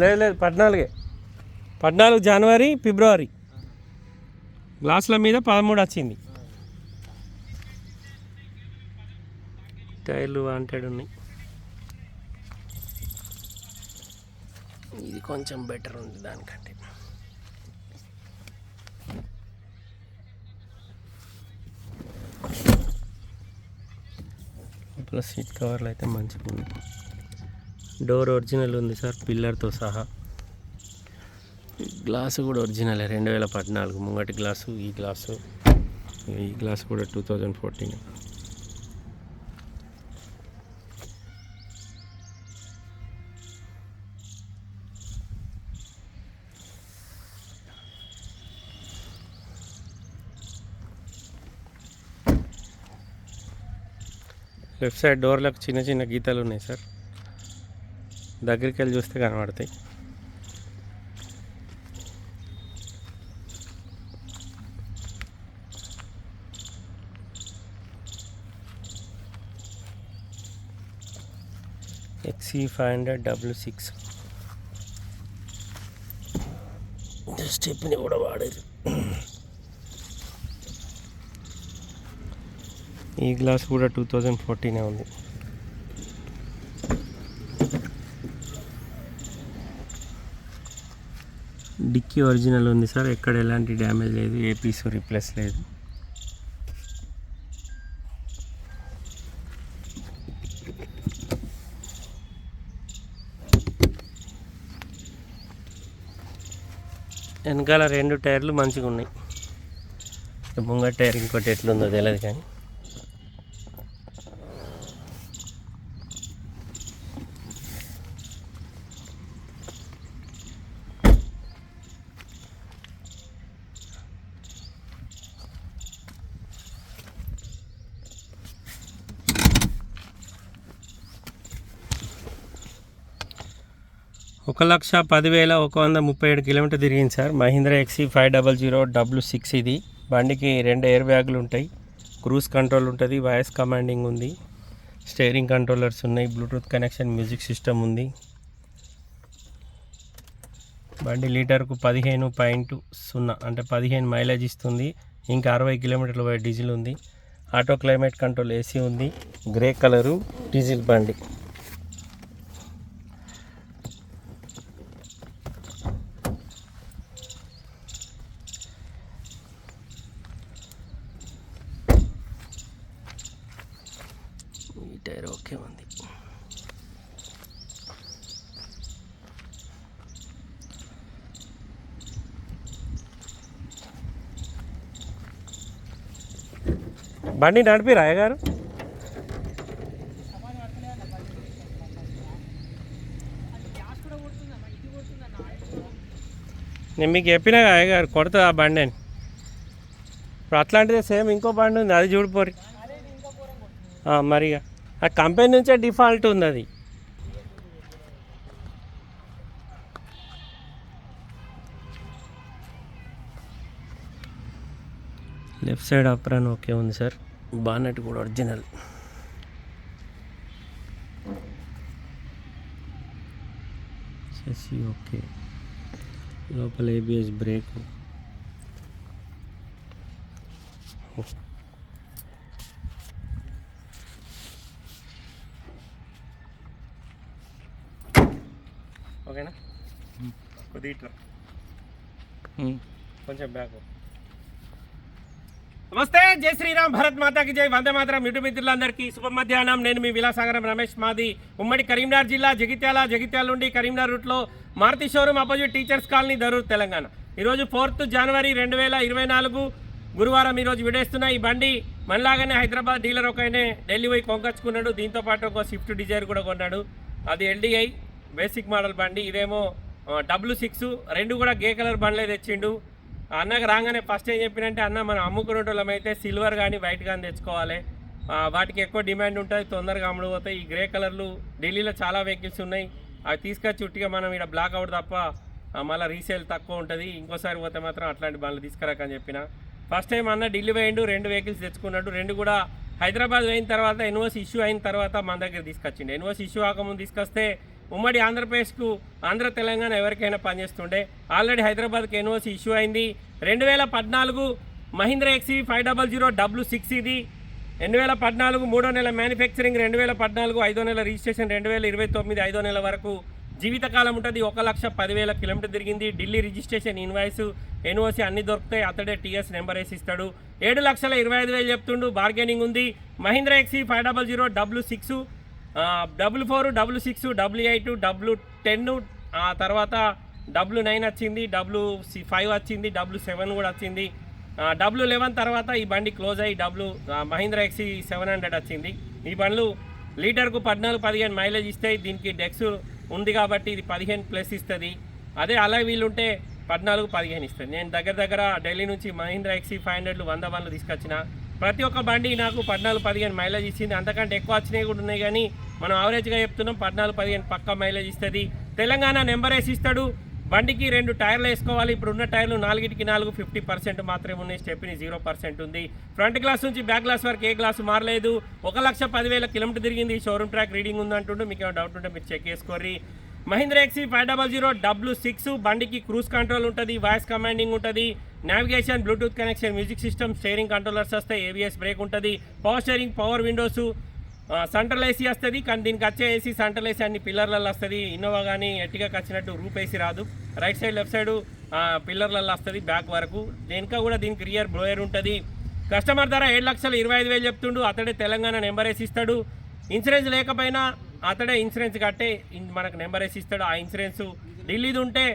లేదు లేదు పద్నాలుగే. పద్నాలుగు జనవరి ఫిబ్రవరి. గ్లాసుల మీద పదమూడు వచ్చింది. టైర్లు వాంటెడ్ ఉన్నాయి. ఇది కొంచెం బెటర్ ఉంది దానికంటే. ప్లస్ సీట్ కవర్లు అయితే మంచిగా ఉంది డోర్ ఒరిజినల్ ఉంది సార్ పిల్లర్తో సహా. గ్లాసు కూడా ఒరిజినల్ రెండు వేల పద్నాలుగు ముంగటి గ్లాసు ఈ గ్లాసు ఈ గ్లాస్ కూడా two thousand fourteen left side డోర్లకు చిన్న చిన్న గీతాలు ఉన్నాయి సార్. దగ్గరికి వెళ్ళి చూస్తే కనబడతాయి. XUV five hundred W six stepney కూడా వాడేది. ఈ గ్లాస్ కూడా టూ థౌజండ్ ఫోర్టీనే ఉంది. డిక్కీ ఒరిజినల్ ఉంది సార్. ఎక్కడ ఎలాంటి డ్యామేజ్ లేదు ఏ పీస్ రిప్లేస్ లేదు. వెనకాల రెండు టైర్లు మంచిగా ఉన్నాయి ముంగ టైర్ ఇంకోటి ఎట్లుందో తెలియదు కానీ. ఒక లక్ష పదివేల ఒక వంద ముప్పై ఏడు కిలోమీటర్ తిరిగింది sir. Mahindra XUV five double zero W six ఇది. బండికి రెండు ఎయిర్ బ్యాగులు ఉంటాయి. క్రూజ్ కంట్రోల్ ఉంటుంది వాయిస్ కమాండింగ్ ఉంది. స్టేరింగ్ కంట్రోలర్స్ ఉన్నాయి బ్లూటూత్ కనెక్షన్ మ్యూజిక్ సిస్టమ్ ఉంది. బండి లీటర్కు పదిహేను పాయింట్ సున్నా అంటే పదిహేను మైలేజ్ ఇస్తుంది. ఇంకా అరవై కిలోమీటర్ల డీజిల్ ఉంది. ఆటో క్లైమేట్ కంట్రోల్ ఏసీ ఉంది. గ్రే కలరు డీజిల్ బండి ఈ టైర్ ఓకే ఉంది బండి నడిపి రాయగారు నేను మీకు చెప్పినా అయ్యగారు కొడుతుంది ఆ బండి అని ఇప్పుడు అట్లాంటిదే సేమ్ ఇంకో బండి ఉంది అది చూడిపోరి మరిగా. ఆ కంపెనీ నుంచే డిఫాల్ట్ ఉంది అది లెఫ్ట్ సైడ్ అప్రాన్ ఓకే ఉంది సార్. బానెట్ కూడా ఒరిజినల్. Chassis okay. లోపల ఏబిఎస్ బ్రేక్. ఓకేనా? కొద్దిగా ఇట్లా కొంచెం బ్యాక్ నమస్తే జై శ్రీరామ్ భరత్ మాతాకి జై. వందే మాతరం యూట్యూబ్ మిత్రులందరికీ శుభ మధ్యాహ్నం. నేను మీ విలాసాగరం రమేష్ మాది ఉమ్మడి కరీంనగర్ జిల్లా జగిత్యాల జగిత్యాల నుండి కరీంనగర్ రూట్లో Maruti showroom opposite teachers colony Darur Telangana. ఈరోజు ఫోర్త్ జనవరి రెండు వేల ఇరవై నాలుగు గురువారం ఈరోజు విడేస్తున్న ఈ బండి మనలాగానే హైదరాబాద్ డీలర్ ఒక ఆయనే ఢిల్లీ పోయి కొనుకొచ్చుకున్నాడు దీంతో పాటు ఒక స్విఫ్ట్ డిజైర్ కూడా కొన్నాడు. అది ఎల్డిఐ బేసిక్ మోడల్ బండి ఇదేమో డబ్ల్యూ సిక్స్ రెండు కూడా గే కలర్ బండ్లే తెచ్చిండు. అన్నకు రాగానే ఫస్ట్ ఏం చెప్పినంటే అన్న మనం అమ్ముకునేటోళ్ళం అయితే సిల్వర్ కానీ వైట్ కానీ తెచ్చుకోవాలి. వాటికి ఎక్కువ డిమాండ్ ఉంటుంది తొందరగా అమ్ముడు పోతాయి. ఈ గ్రే కలర్లు ఢిల్లీలో చాలా వెహికల్స్ ఉన్నాయి. అవి తీసుకొచ్చి ఉట్టిగా మనం ఇక్కడ బ్లాక్ అవుట్ తప్ప మళ్ళీ రీసేల్ తక్కువ ఉంటుంది. ఇంకోసారి పోతే మాత్రం అట్లాంటి బండ్లు తీసుకురాకని చెప్పిన. ఫస్ట్ టైం అన్న ఢిల్లీ పోయిండు రెండు వెహికల్స్ తెచ్చుకున్నాడు. రెండు కూడా హైదరాబాద్ పోయిన తర్వాత ఎన్ఓసి ఇష్యూ అయిన తర్వాత మన దగ్గర తీసుకొచ్చిండు. ఎన్ఓసి ఇష్యూ కాకముందు తీసుకొస్తే ఉమ్మడి ఆంధ్రప్రదేశ్కు ఆంధ్ర తెలంగాణ ఎవరికైనా పనిచేస్తుండే ఆల్రెడీ హైదరాబాద్కి ఎన్ఓసి ఇష్యూ అయింది. రెండు వేల పద్నాలుగు Mahindra XUV five double zero W six ఇది. రెండు వేల పద్నాలుగు మూడో నెల మ్యానుఫ్యాక్చరింగ్ రెండు వేల పద్నాలుగు ఐదో నెల రిజిస్ట్రేషన్ రెండు వేల ఇరవై తొమ్మిది ఐదో నెల వరకు జీవితకాలం ఉంటుంది. ఒక లక్ష పదివేల కిలోమీటర్ తిరిగింది. ఢిల్లీ రిజిస్ట్రేషన్ ఇన్వాయిస్ ఎన్ఓసి అన్ని దొరుకుతాయి. అతడే టీఎస్ నెంబర్ వేసి ఇస్తాడు. ఏడు లక్షల ఇరవై ఐదు వేలు చెప్తుండు. బార్గెనింగ్ ఉంది. Mahindra XUV five double zero W six double four double six W eight W ten ఆ తర్వాత డబ్ల్యూ నైన్ వచ్చింది డబ్ల్యూ సి ఫైవ్ వచ్చింది డబ్ల్యూ సెవెన్ కూడా వచ్చింది. డబ్ల్యూ లెవెన్ తర్వాత ఈ బండి క్లోజ్ అయ్యి డబ్ల్యూ మహీంద్రా ఎక్సీ సెవెన్ హండ్రెడ్ వచ్చింది. ఈ బండ్లు లీటర్కు పద్నాలుగు పదిహేను మైలేజ్ ఇస్తాయి దీనికి డెక్స్ ఉంది కాబట్టి ఇది పదిహేను ప్లస్ ఇస్తుంది. అదే అలా వీలుంటే పద్నాలుగు పదిహేను ఇస్తుంది. నేను దగ్గర దగ్గర ఢిల్లీ నుంచి మహీంద్రా ఎక్సీ ఫైవ్ హండ్రెడ్లు వంద బండ్లు తీసుకొచ్చిన. ప్రతి ఒక్క బండి నాకు పద్నాలుగు పదిహేను మైలేజ్ ఇచ్చింది. అంతకంటే ఎక్కువ వచ్చినాయి కూడా ఉన్నాయి కానీ మనం యావరేజ్గా చెప్తున్నాం పద్నాలుగు పదిహేను పక్క మైలేజ్ ఇస్తుంది. తెలంగాణ నెంబర్ వేసి ఇస్తాడు. బండికి రెండు టైర్లు వేసుకోవాలి. ఇప్పుడు ఉన్న టైర్లు నాలుగిటికి నాలుగు ఫిఫ్టీ పర్సెంట్ మాత్రమే ఉన్నాయి. స్టెప్ని జీరో పర్సెంట్ ఉంది. ఫ్రంట్ గ్లాస్ నుంచి బ్యాక్ గ్లాస్ వరకు ఏ గ్లాస్ మారలేదు. ఒక లక్ష పదివేల కిలోమీటర్ తిరిగింది. షోరూమ్ ట్రాక్ రీడింగ్ ఉందంటుండే. మీకు ఏమైనా డౌట్ ఉంటే మీరు check చేసుకోర్రి. Mahindra XUV five double zero W six బండికి క్రూజ్ కంట్రోల్ ఉంటుంది. వాయిస్ కమాండింగ్ ఉంటుంది. Navigation Bluetooth connection music system steering controllers వస్తాయి ఏబిఎస్ బ్రేక్ ఉంటుంది. Power steering power windows central AC వస్తుంది కానీ దీనికి వచ్చే ఏసీ సెంట్రల్ ఏసీ అన్ని పిల్లర్లలో వస్తుంది. ఇన్నోవా కానీ ఎట్టిగాకి వచ్చినట్టు రూప్ ఏసీ రాదు. రైట్ సైడ్ లెఫ్ట్ సైడ్ పిల్లర్లలో వస్తుంది బ్యాక్ వరకు. దేనికా కూడా దీనికి రియర్ బ్లోయర్ ఉంటుంది. కస్టమర్ ధర ఏడు లక్షలు ఇరవై ఐదు వేలు చెప్తుండు. అతడే తెలంగాణ నెంబర్ వేసి ఇస్తాడు. ఇన్సూరెన్స్ లేకపోయినా అతడే ఇన్సూరెన్స్ కట్టే మనకు నెంబర్ వేసి ఇస్తాడు. ఆ ఇన్సూరెన్స్ ఢిల్లీది ఉంటే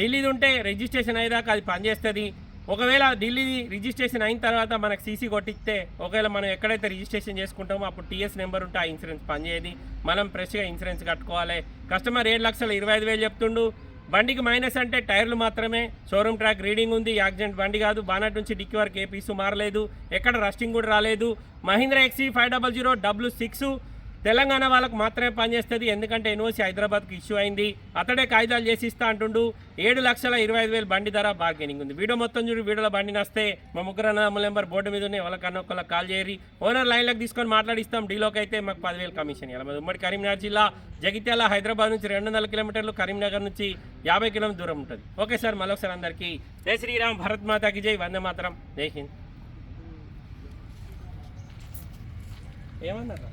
ఢిల్లీది ఉంటే రిజిస్ట్రేషన్ అయ్యేదాకా అది పనిచేస్తుంది. ఒకవేళ ఢిల్లీ రిజిస్ట్రేషన్ అయిన తర్వాత మనకు సీసీ కొట్టిస్తే ఒకవేళ మనం ఎక్కడైతే రిజిస్ట్రేషన్ చేసుకుంటామో అప్పుడు టీఎస్ నెంబర్ ఉంటే ఆ ఇన్సూరెన్స్ పనిచేయదు. మనం ఫ్రెష్గా ఇన్సూరెన్స్ కట్టుకోవాలి. కస్టమర్ ఏడు లక్షల ఇరవై ఐదు వేలు చెప్తుండు. బండికి మైనస్ అంటే టైర్లు మాత్రమే. షోరూమ్ ట్రాక్ రీడింగ్ ఉంది. యాక్సిడెంట్ బండి కాదు. బానట్ నుంచి డిక్కి వరకు ఏ పీసు మారలేదు. ఎక్కడ రస్టింగ్ కూడా రాలేదు. Mahindra XUV five double zero W six Telangana వాళ్ళకు మాత్రమే పనిచేస్తుంది. ఎందుకంటే ఎన్ఓసి హైదరాబాద్కి ఇష్యూ అయింది. అతడే కాగితాలు చేసి ఇస్తా అంటుండు. ఏడు లక్షల ఇరవై ఐదు వేలు బండి ధర బార్గెనింగ్ ఉంది. వీడియో మొత్తం చూడు వీడియోలో బండి నస్తే. మా ముగ్గురు అన్నదమ్ముల నెంబర్ బోర్డు మీద ఉన్నాయి. ఎవరికన్నా ఒకళ్ళకి కాల్ చేయరి ఓనర్ లైన్లోకి తీసుకొని మాట్లాడిస్తాం. డీలోకి అయితే మాకు పదివేలు కమిషన్ ఇవ్వాలి ఉమ్మడి కరీంనగర్ జిల్లా. జగిత్యాల హైదరాబాద్ నుంచి రెండు వందల కిలోమీటర్లు కరీంనగర్ నుంచి యాభై కిలోమీటర్ దూరం ఉంటుంది. ఓకే సార్ మరొకసారి అందరికీ జై శ్రీరామ్. భరత్ మాతాకి జై. వందే మాత్రం. జై హింద్. ఏమన్నారా?